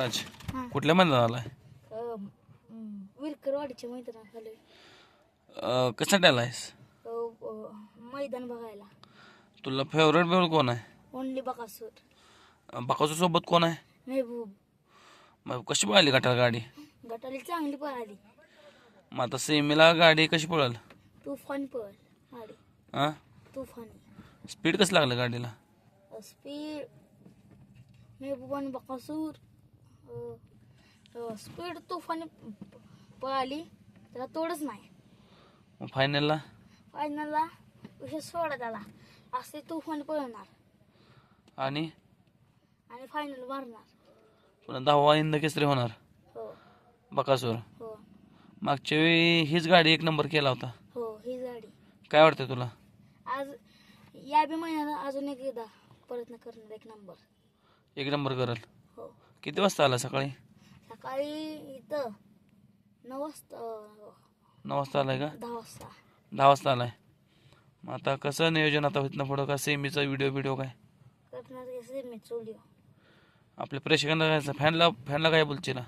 राज हां. कुठल्या मैदानाला आहे विरकरवाडीच्या मैदानात आलोय. अं, कशासाठी आलायस? अ, अ, मैदान बघायला. तुला फेवरेट बेवल कोण आहे? ओनली बकासूर. अं, बाकासू सोबत कोण आहे? मेहबूब. मग कशी पळाली गटार गाडी? गटाली चांगली पळाली. मग आता सेमीला गाडी कशी पळाल? तुफान पळ गाडी. हां? तुफानी. स्पीड कसं लागलं गाडीला? स्पीड मेहबूब आणि बकासूर. स्पीड तुफानी प- पळाली त्याला तोडच नाही. फायनलला फायनलला विषय सोडा त्याला. असे तुफान पळणार. आणि? आणि फायनल मारणार. पुन्हा दहावा हिंद केसरी होणार. हो. बकासूर. हो. मागच्या वेळी हीच गाडी एक नंबर केला होता. हो ही गाडी. काय वाटतं तुला? आज या बी महिन्यात अजून एक एकदा प्रयत्न करणार एक नंबर. एक नंबर करल. हो किती वाजता आला सकाळी? सकाळी इथं नऊ वाजता नऊ वाजता आलाय का? दहा वाजता. दहा वाजता आलाय. मग आता कसं नियोजन आता इथनं पुढं? का सेमीचा व्हिडिओ व्हिडिओ काय? करणार कसे मी चोलिओ आपल्या प्रेक्षकांना काय फॅनला फॅनला काय बोलशील?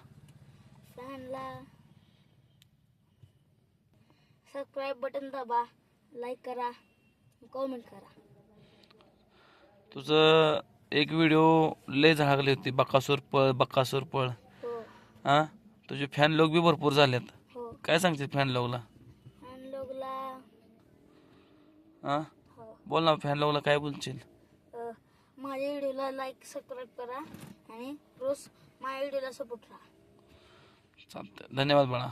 फॅनला सबस्क्राईब बटन दाबा लाईक करा कमेंट करा. तुझं एक व्हिडिओ लय झागली होती बकासूर पळ बकासूर पळ. हो. हां? तुझे फॅन लोक बी भरपूर झालेत. हो. काय सांगतील फॅन लोकला हां? हो. बोल ना फॅन लोकला काय बोलशील? अं, माझ्या व्हिडिओला लाईक सबस्क्राईब करा आणि रोज माझ्या व्हिडिओला सपोर्ट राहा. चालतं धन्यवाद बाळा.